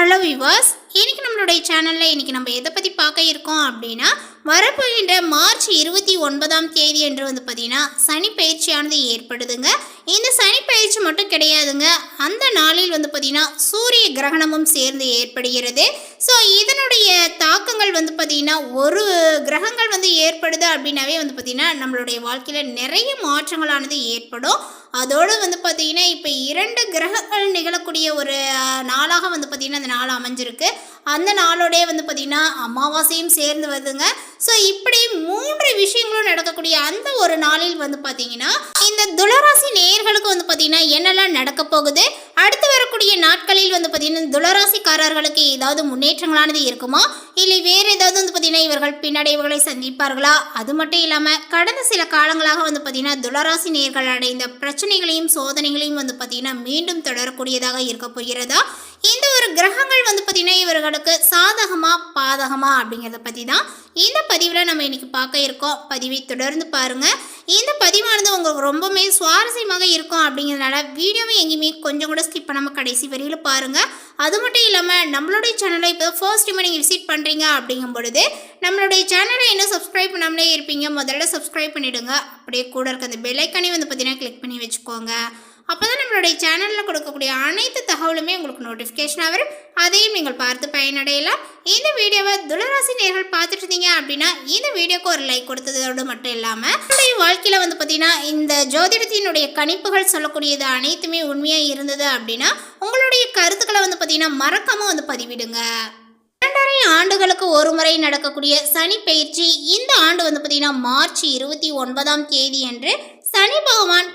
Hello விவாஸ் இன்னைக்கு நம்மளுடைய சேனலில் இன்னைக்கு நம்ம எதை பற்றி பார்க்க இருக்கோம் அப்படின்னா வரப்போகின்ற மார்ச் இருபத்தி ஒன்பதாம் தேதி என்று வந்து பார்த்தீங்கன்னா சனி பயிற்சியானது ஏற்படுதுங்க. இந்த சனி பயிற்சி மட்டும் கிடையாதுங்க. அந்த நாளில் வந்து பார்த்தீங்கன்னா சூரிய கிரகணமும் சேர்ந்து ஏற்படுகிறது. ஸோ இதனுடைய தாக்கங்கள் வந்து பார்த்தீங்கன்னா ஒரு கிரகங்கள் வந்து ஏற்படுது அப்படின்னாவே வந்து பார்த்தீங்கன்னா நம்மளுடைய வாழ்க்கையில் நிறைய மாற்றங்களானது ஏற்படும். அதோடு வந்து பார்த்தீங்கன்னா இப்போ இரண்டு கிரகங்கள் நிகழக்கூடிய ஒரு நாளாக வந்து பார்த்தீங்கன்னா அந்த நாள் அமைஞ்சிருக்கு. அந்த நாளோடய வந்து பார்த்திங்கன்னா அமாவாசையும் சேர்ந்து வருதுங்க. ஸோ இப்படி மூன்று விஷயங்களும் நடக்கக்கூடிய அந்த ஒரு நாளில் வந்து பார்த்திங்கன்னா இந்த துளராசி நேயர்களுக்கு வந்து பார்த்தீங்கன்னா என்னெல்லாம் நடக்க போகுது? அடுத்து வரக்கூடிய நாட்களில் வந்து பார்த்தீங்கன்னா துளராசிக்காரர்களுக்கு ஏதாவது முன்னேற்றங்களானது இருக்குமா? இல்லை வேறு ஏதாவது வந்து பார்த்தீங்கன்னா இவர்கள் பின்னடைவுகளை சந்திப்பார்களா? அது மட்டும் இல்லாமல் கடந்த சில காலங்களாக வந்து பார்த்தீங்கன்னா துளராசி நேர்கள் அடைந்த பிரச்சனைகளையும் சோதனைகளையும் வந்து பார்த்தீங்கன்னா மீண்டும் தொடரக்கூடியதாக இருக்க போகிறதா? இந்த ஒரு கிரகங்கள் வந்து பார்த்தீங்கன்னா இவர்களுக்கு சாதகமா பாதகமா அப்படிங்கிறத பற்றி தான் இந்த பதிவில் நம்ம இன்னைக்கு பார்க்க இருக்கோம். பதிவை தொடர்ந்து பாருங்கள் இந்த பதிவானது உங்களுக்கு ரொம்பவுமே சுவாரஸ்யமாக இருக்கும் அப்படிங்கிறதுனால வீடியோவை எங்கேயுமே கொஞ்சம் கூட ஸ்கிப் பண்ணாமல் கடைசி வரையில் பாருங்கள் அது மட்டும் இல்லாமல் நம்மளுடைய சேனலை இப்போ ஃபர்ஸ்ட் டைம் நீங்கள் விசிட் பண்ணுறீங்க அப்படிங்கும் பொழுது நம்மளுடைய சேனலை இன்னும் சப்ஸ்கிரைப் பண்ணாமலே இருப்பீங்க. முதல்ல சப்ஸ்கிரைப் பண்ணிவிடுங்க அப்படியே கூட இருக்க அந்த பெல்லைக்கானே வந்து பார்த்தீங்கன்னா கிளிக் பண்ணி வச்சுக்கோங்க. அப்போ தான் நம்மளுடைய சேனலில் கொடுக்கக்கூடிய அனைத்து தகவலுமே உங்களுக்கு நோட்டிஃபிகேஷனாக வரும். அதையும் நீங்கள் பார்த்து பயனடையலாம். இந்த வீடியோவை துளராசி நேர்கள் பார்த்துட்டு இருந்தீங்க அப்படின்னா இந்த வீடியோக்கு ஒரு லைக் கொடுத்ததோடு மட்டும் இல்லாமல் உங்களுடைய வாழ்க்கையில் வந்து பார்த்திங்கன்னா இந்த ஜோதிடத்தினுடைய கணிப்புகள் சொல்லக்கூடியது அனைத்துமே உண்மையாக இருந்தது அப்படின்னா உங்களுடைய கருத்துக்களை வந்து பார்த்திங்கன்னா மறக்காமல் வந்து பதிவிடுங்க. இரண்டரை ஆண்டுகளுக்கு ஒரு முறை நடக்கக்கூடிய சனி பயிற்சி இந்த ஆண்டு வந்து பார்த்தீங்கன்னா மார்ச் இருபத்தி ஒன்பதாம் தேதி அன்று சனி பகவான்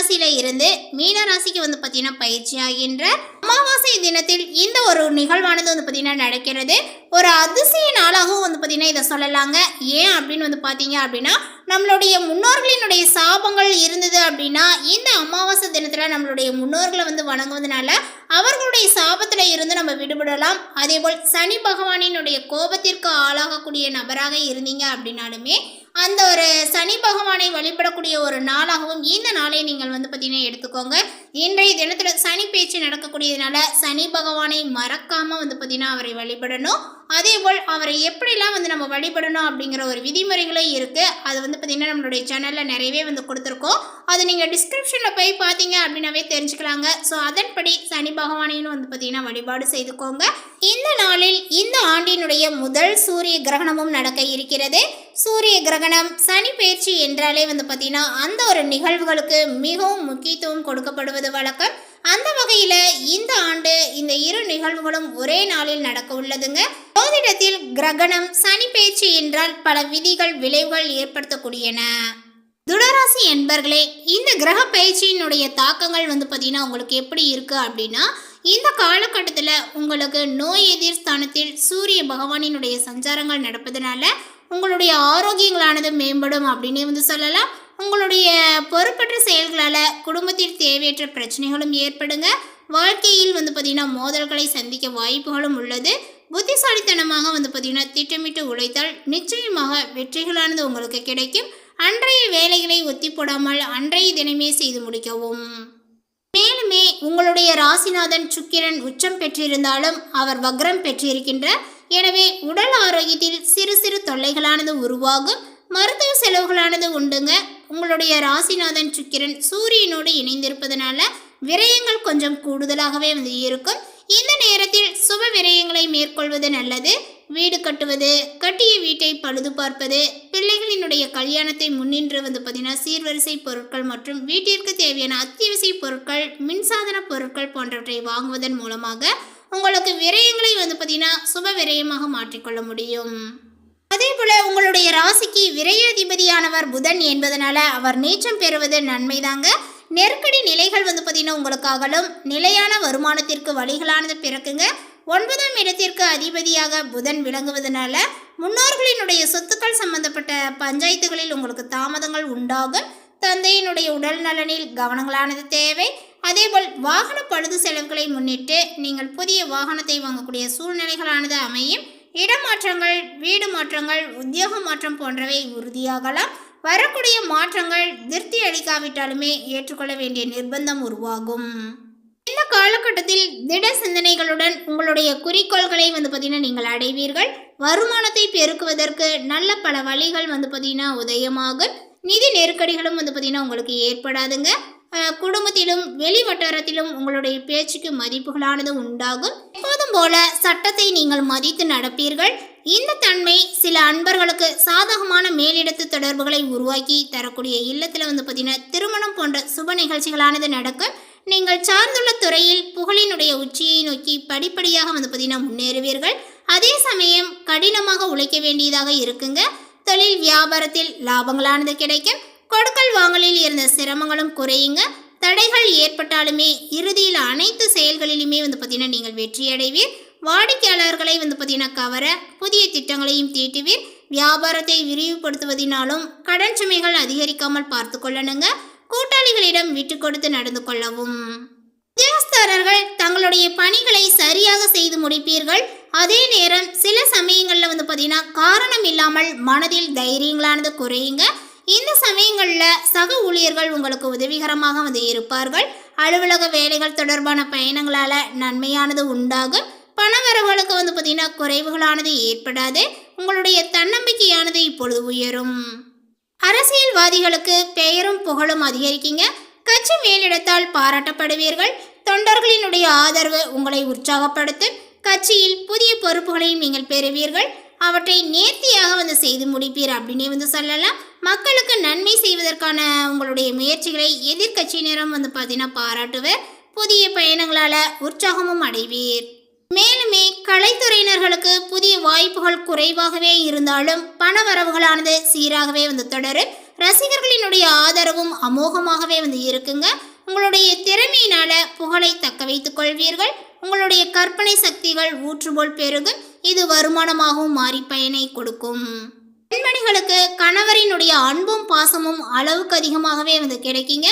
கும்பராசியில இருந்து மீனராசிக்கு வந்து பார்த்தீங்கன்னா பயிற்சி ஆகின்ற அமாவாசை தினத்தில் இந்த ஒரு நிகழ்வானது வந்து பார்த்தீங்கன்னா நடக்கிறது. ஒரு அதிசய நாளாகவும் வந்து பார்த்தீங்கன்னா இதை சொல்லலாங்க. ஏன் அப்படின்னு வந்து பார்த்தீங்க அப்படின்னா நம்மளுடைய முன்னோர்களினுடைய சாபங்கள் இருந்தது அப்படின்னா இந்த அமாவாசை தினத்தில் நம்மளுடைய முன்னோர்களை வந்து வணங்குவதனால அவர்களுடைய சாபத்தில் இருந்து நம்ம விடுபடலாம். அதேபோல் சனி பகவானினுடைய கோபத்திற்கு ஆளாகக்கூடிய நபராக இருந்தீங்க அப்படின்னாலுமே அந்த ஒரு சனி பகவானை வழிபடக்கூடிய ஒரு நாளாகவும் இந்த நாளை நீங்கள் வந்து பார்த்தீங்கன்னா எடுத்துக்கோங்க. இன்றைய தினத்தில் சனி பேச்சு நடக்கக்கூடியதுனால சனி பகவானை மறக்காமல் வந்து பார்த்தீங்கன்னா அவரை வழிபடணும். அதேபோல் அவரை எப்படிலாம் வந்து நம்ம வழிபடணும் அப்படிங்கிற ஒரு விதிமுறைகளும் இருக்குது அது வந்து பார்த்திங்கன்னா நம்மளுடைய சேனலில் நிறையவே வந்து கொடுத்துருக்கோம். அது நீங்கள் டிஸ்கிரிப்ஷனில் போய் பார்த்தீங்க அப்படின்னாவே தெரிஞ்சுக்கலாங்க. ஸோ அதன்படி சனி பகவானையும் வந்து பார்த்திங்கன்னா வழிபாடு செய்துக்கோங்க. இந்த நாளில் இந்த ஆண்டினுடைய முதல் சூரிய கிரகணமும் நடக்க இருக்கிறது. சூரிய கிரகணம் சனி பயிற்சி என்றாலே வந்து பார்த்திங்கன்னா அந்த ஒரு நிகழ்வுகளுக்கு மிகவும் முக்கியத்துவம் கொடுக்கப்படுவது வழக்கம். அந்த வகையில் இந்த ஆண்டு இந்த இரு நிகழ்வுகளும் ஒரே நாளில் நடக்க உள்ளதுங்க. ஜோதிடத்தில் கிரகணம் சனி பயிற்சி என்றால் பல விதிகள் விளைவுகள் ஏற்படுத்தக்கூடியன. துளராசி என்பர்களே இந்த கிரக பயிற்சியினுடைய தாக்கங்கள் வந்து பார்த்தீங்கன்னா உங்களுக்கு எப்படி இருக்கு அப்படின்னா இந்த காலகட்டத்தில் உங்களுக்கு நோய் எதிர் ஸ்தானத்தில் சூரிய பகவானினுடைய சஞ்சாரங்கள் நடப்பதனால உங்களுடைய ஆரோக்கியங்களானது மேம்படும் அப்படின்னு வந்து சொல்லலாம். உங்களுடைய பொறுப்பற்ற செயல்களால் குடும்பத்தில் தேவையற்ற பிரச்சனைகளும் ஏற்படுங்க. வாழ்க்கையில் வந்து பார்த்திங்கன்னா மோதல்களை சந்திக்க வாய்ப்புகளும் உள்ளது. புத்திசாலித்தனமாக வந்து பார்த்திங்கன்னா திட்டமிட்டு உழைத்தால் நிச்சயமாக வெற்றிகளானது உங்களுக்கு கிடைக்கும். அன்றைய வேலைகளை ஒத்தி போடாமல் அன்றைய தினமே செய்து முடிக்கவும். மேலுமே உங்களுடைய ராசிநாதன் சுக்கிரன் உச்சம் பெற்றிருந்தாலும் அவர் வக்ரம் பெற்றிருக்கின்ற எனவே உடல் ஆரோக்கியத்தில் சிறு சிறு தொல்லைகளானது உருவாகும். மருத்துவ செலவுகளானது உண்டுங்க. உங்களுடைய ராசிநாதன் சுக்கிரன் சூரியனோடு இணைந்திருப்பதனால விரயங்கள் கொஞ்சம் கூடுதலாகவே வந்து இருக்கும். இந்த நேரத்தில் சுப விரயங்களை மேற்கொள்வது நல்லது. வீடு கட்டுவது கட்டிய வீட்டை பழுது பார்ப்பது பிள்ளைகளினுடைய கல்யாணத்தை முன்னின்று வந்து பார்த்தீங்கன்னா சீர்வரிசை பொருட்கள் மற்றும் வீட்டிற்கு தேவையான அத்தியாவசிய பொருட்கள் மின்சாதன பொருட்கள் போன்றவற்றை வாங்குவதன் மூலமாக உங்களுக்கு விரயங்களை வந்து பார்த்தீங்கன்னா சுப விரயமாக மாற்றிக்கொள்ள முடியும். அதே போல உங்களுடைய ராசிக்கு விரயாதிபதியானவர் புதன் என்பதனால அவர் நீச்சம் பெறுவது நன்மைதாங்க. நெருக்கடி நிலைகள் வந்து பார்த்தீங்கன்னா உங்களுக்காகலும் நிலையான வருமானத்திற்கு வழிகளானது பிறக்குங்க. ஒன்பதாம் இடத்திற்கு அதிபதியாக புதன் விளங்குவதனால முன்னோர்களினுடைய சொத்துக்கள் சம்பந்தப்பட்ட பஞ்சாயத்துகளில் உங்களுக்கு தாமதங்கள் உண்டாகும். தந்தையினுடைய உடல் நலனில் கவனங்களானது தேவை. அதேபோல் வாகன பழுது செலவுகளை முன்னிட்டு நீங்கள் புதிய வாகனத்தை வாங்கக்கூடிய சூழ்நிலைகளானது அமையும். இடமாற்றங்கள் வீடு மாற்றங்கள் உத்தியோக மாற்றம் போன்றவை உறுதியாகலாம். வரக்கூடிய மாற்றங்கள் திருப்தி அளிக்காவிட்டாலுமே ஏற்றுக்கொள்ள வேண்டிய நிர்பந்தம் உருவாகும். இந்த இந்த காலகட்டத்தில் திட சிந்தனைகளுடன் உங்களுடைய குறிக்கோள்களை வந்து பார்த்தீங்கன்னா நீங்கள் அடைவீர்கள். வருமானத்தை பெருக்குவதற்கு நல்ல பல வழிகள் வந்து பார்த்தீங்கன்னா உதயமாகும். நிதி நெருக்கடிகளும் வந்து பார்த்தீங்கன்னா உங்களுக்கு ஏற்படாதுங்க. குடும்பத்திலும் வெளி வட்டாரத்திலும் உங்களுடைய பேச்சுக்கு மதிப்புகளானது உண்டாகும். எப்போதும் போல சட்டத்தை நீங்கள் மதித்து நடப்பீர்கள். இந்த தன்மை சில அன்பர்களுக்கு சாதகமான மேலிடத்து தொடர்புகளை உருவாக்கி தரக்கூடிய இல்லத்தில் வந்து பார்த்தீங்கன்னா திருமணம் போன்ற சுப நிகழ்ச்சிகளானது நடக்கும். நீங்கள் சார்ந்துள்ள துறையில் புகழினுடைய உச்சியை நோக்கி படிப்படியாக வந்து பார்த்தீங்கன்னா முன்னேறுவீர்கள். அதே சமயம் கடினமாக உழைக்க வேண்டியதாக இருக்குங்க. தொழில் வியாபாரத்தில் லாபங்களானது கிடைக்கும். கொடுக்கல் வாங்கலில் இருந்த சிரமங்களும் குறையுங்க. தடைகள் ஏற்பட்டாலுமே இறுதியில் அனைத்து செயல்களிலுமே வந்து பார்த்தீங்கன்னா நீங்கள் வெற்றி அடைவீர். வாடிக்கையாளர்களை வந்து பார்த்தீங்கன்னா கவர புதிய திட்டங்களையும் தீட்டுவீர். வியாபாரத்தை விரிவுபடுத்துவதினாலும் கடன் சுமைகள் அதிகரிக்காமல் பார்த்து கொள்ளணுங்க. கூட்டாளிகளிடம் விட்டு கொடுத்து நடந்து கொள்ளவும். உத்தியோகஸ்தரர்கள் தங்களுடைய பணிகளை சரியாக செய்து முடிப்பீர்கள். அதே நேரம் சில காரணம் இல்லாமல் மனதில் தைரியங்களானது குறையுங்க. இந்த சமயங்களில் சக ஊழியர்கள் உங்களுக்கு உதவிகரமாக வந்து இருப்பார்கள். அலுவலக வேலைகள் தொடர்பான பயணங்களால் நன்மையானது உண்டாகும். பணவரவுகளுக்கு வந்து பார்த்தீங்கன்னா குறைவுகளானது ஏற்படாது. உங்களுடைய தன்னம்பிக்கையானது இப்பொழுது உயரும். அரசியல்வாதிகளுக்கு பெயரும் புகழும் அதிகரிக்குங்க. கட்சி மேலிடத்தால் பாராட்டப்படுவீர்கள். தொண்டர்களினுடைய ஆதரவு உங்களை உற்சாகப்படுத்தும். கட்சியில் புதிய பொறுப்புகளையும் நீங்கள் பெறுவீர்கள். அவற்றை நேர்த்தியாக வந்து செய்து முடிப்பீர் அப்படின்னே வந்து சொல்லலாம். மக்களுக்கு நன்மை செய்வதற்கான உங்களுடைய முயற்சிகளை எதிர்க்கட்சியினரும் வந்து பார்த்தீங்கன்னா பாராட்டுவர். புதிய பயணங்களால் உற்சாகமும் அடைவீர். மேலுமே கலைத்துறையினர்களுக்கு புதிய வாய்ப்புகள் குறைவாகவே இருந்தாலும் பண வரவுகளானது சீராகவே வந்து தொடரும். ரசிகர்களினுடைய ஆதரவும் அமோகமாகவே வந்து இருக்குங்க. உங்களுடைய திறமையினால புகழை தக்க வைத்துக் கொள்வீர்கள். உங்களுடைய கற்பனை சக்திகள் ஊற்றுபோல் பெருகும். இது வருமானமாகவும் மாறி பயனை கொடுக்கும். பெண்மணிகளுக்கு கணவரினுடைய அன்பும் பாசமும் அளவுக்கு அதிகமாகவே வந்து கிடைக்குங்க.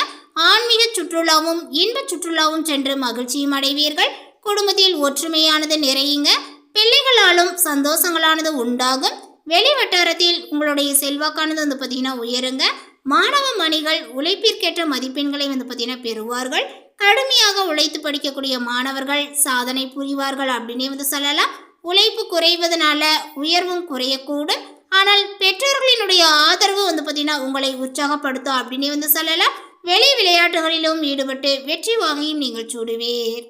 ஆன்மீக சுற்றுலாவும் இன்ப சுற்றுலாவும் சென்று மகிழ்ச்சியும் அடைவீர்கள். குடும்பத்தில் ஒற்றுமையானது நிறையுங்க. பிள்ளைகளாலும் சந்தோஷங்களானது உண்டாகும். வெளி வட்டாரத்தில் உங்களுடைய செல்வாக்கானது வந்து பார்த்தீங்கன்னா உயருங்க. மாணவ மணிகள் உழைப்பிற்கேற்ற மதிப்பெண்களை வந்து பார்த்தீங்கன்னா பெறுவார்கள். கடுமையாக உழைத்து படிக்கக்கூடிய மாணவர்கள் சாதனை புரிவார்கள் அப்படின்னே வந்து சொல்லலாம். உழைப்பு குறைவதனால உயர்வும் குறையக்கூடும் ஆனால் பெற்றோர்களினுடைய ஆதரவு வந்து பார்த்தீங்கன்னா உங்களை உற்சாகப்படுத்தும் அப்படின்னே வந்து சொல்லலாம். வெளி விளையாட்டுகளிலும் ஈடுபட்டு வெற்றி வாங்கியும் நீங்கள் சூடுவீர்.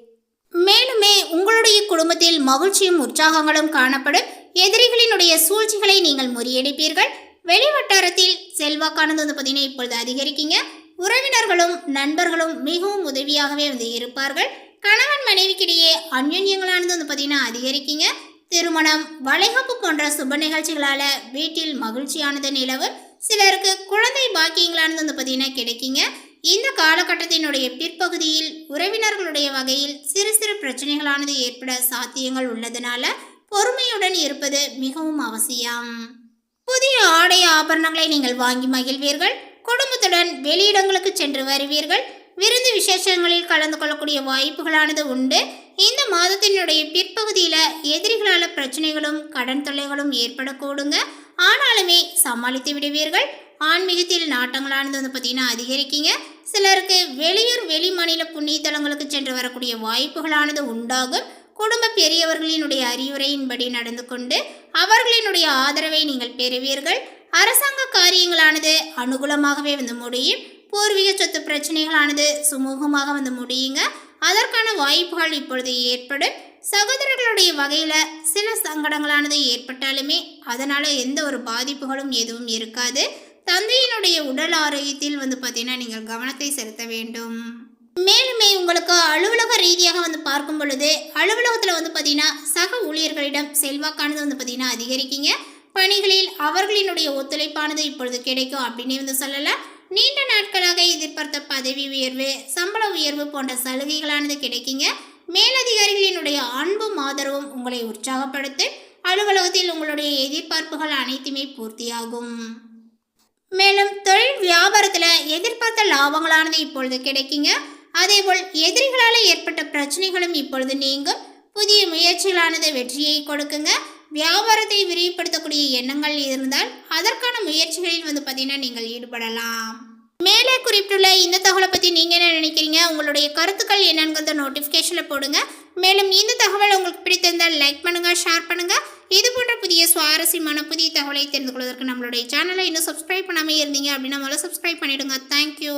மேலுமே உங்களுடைய குடும்பத்தில் மகிழ்ச்சியும் உற்சாகங்களும் காணப்படும். எதிரிகளினுடைய சூழ்ச்சிகளை நீங்கள் முறியடிப்பீர்கள். வெளிவட்டாரத்தில் செல்வாக்கானது வந்து பார்த்தீங்கன்னா இப்பொழுது அதிகரிக்கீங்க. உறவினர்களும் நண்பர்களும் மிகவும் உதவியாகவே வந்து இருப்பார்கள். கணவன் மனைவிக்கிடையே அந்யோன்யங்களானது வந்து பார்த்தீங்கன்னா அதிகரிக்கீங்க. திருமணம் வளைகாப்பு போன்ற சுப நிகழ்ச்சிகளால் வீட்டில் மகிழ்ச்சியானது நிலவும் சிலருக்கு குழந்தை பாக்கியங்களானது வந்து பார்த்தீங்கன்னா கிடைக்குங்க. இந்த காலகட்டத்தினுடைய பிற்பகுதியில் உறவினர்களுடைய வகையில் சிறு சிறு பிரச்சனைகளானது ஏற்பட சாத்தியங்கள் உள்ளதுனால பொறுமையுடன் இருப்பது மிகவும் அவசியம். புதிய ஆடை ஆபரணங்களை நீங்கள் வாங்கி மகிழ்வீர்கள். குடும்பத்துடன் வெளியிடங்களுக்கு சென்று வருவீர்கள். விருந்து விசேஷங்களில் கலந்து கொள்ளக்கூடிய வாய்ப்புகளானது உண்டு. இந்த மாதத்தினுடைய பிற்பகுதியில் எதிரிகளால் பிரச்சனைகளும் கடன் தொல்லைகளும் ஏற்படக்கூடுங்க. ஆனாலுமே சமாளித்து விடுவீர்கள். ஆன்மீகத்தில் நாட்டங்களானது வந்து பார்த்தீங்கன்னா அதிகரிக்கீங்க. சிலருக்கு வெளியூர் வெளி மாநில புண்ணியத்தலங்களுக்கு சென்று வரக்கூடிய வாய்ப்புகளானது உண்டாகும். குடும்ப பெரியவர்களினுடைய அறிவுரையின்படி நடந்து கொண்டு அவர்களினுடைய ஆதரவை நீங்கள் பெறுவீர்கள். அரசாங்க காரியங்களானது அனுகூலமாகவே வந்து முடியும். பூர்வீக சொத்து பிரச்சனைகளானது சுமூகமாக வந்து முடியுங்க. அதற்கான வாய்ப்புகள் இப்பொழுது ஏற்படும். சகோதரர்களுடைய வகையில் சில சங்கடங்களானது ஏற்பட்டாலுமே அதனால் எந்த ஒரு பாதிப்புகளும் எதுவும் இருக்காது. தந்தையினுடைய உடல் ஆரோக்கியத்தில் வந்து பார்த்தீங்கன்னா நீங்கள் கவனத்தை செலுத்த வேண்டும். மேலுமே உங்களுக்கு அலுவலக ரீதியாக வந்து பார்க்கும் பொழுது அலுவலகத்தில் வந்து பார்த்தீங்கன்னா சக ஊழியர்களிடம் செல்வாக்கானது வந்து பார்த்தீங்கன்னா அதிகரிக்கீங்க. பணிகளில் அவர்களினுடைய ஒத்துழைப்பானது இப்பொழுது கிடைக்கும் அப்படின்னு வந்து சொல்லலாம் நீண்ட நாட்களாக எதிர்பார்த்த பதவி உயர்வு சம்பள உயர்வு போன்ற சலுகைகளானது கிடைக்குங்க. மேலதிகாரிகளினுடைய அன்பும் ஆதரவும் உங்களை உற்சாகப்படுத்தும் அலுவலகத்தில் உங்களுடைய எதிர்பார்ப்புகள் அனைத்துமே பூர்த்தியாகும். மேலும் தொழில் வியாபாரத்தில் எதிர்பார்த்த லாபங்களானது இப்பொழுது கிடைக்குங்க. அதேபோல் எதிரிகளால் ஏற்பட்ட பிரச்சனைகளும் இப்பொழுது நீங்கும். புதிய முயற்சிகளானது வெற்றியை கொடுக்குங்க. வியாபாரத்தை விரிவுபடுத்தக்கூடிய எண்ணங்கள் இருந்தால் அதற்கான முயற்சிகளில் வந்து பார்த்தீங்கன்னா நீங்கள் ஈடுபடலாம். மேலே குறிப்பிட்டுள்ள இந்த தகவலை பற்றி நீங்கள் என்ன நினைக்கிறீங்க? உங்களுடைய கருத்துக்கள் என்னங்கிறத நோட்டிஃபிகேஷனில் போடுங்க. மேலும் இந்த தகவல் உங்களுக்கு பிடித்திருந்தால் லைக் பண்ணுங்கள் ஷேர் பண்ணுங்கள் இது போன்ற புதிய சுவாரஸ்யமான புதிய தகவலை தெரிந்து கொள்வதற்கு நம்மளுடைய சேனலை இன்னும் சப்ஸ்கிரைப் பண்ணாமல் இருந்தீங்க அப்படின்னா முதல்ல சப்ஸ்கிரைப் பண்ணிவிடுங்க தேங்க்யூ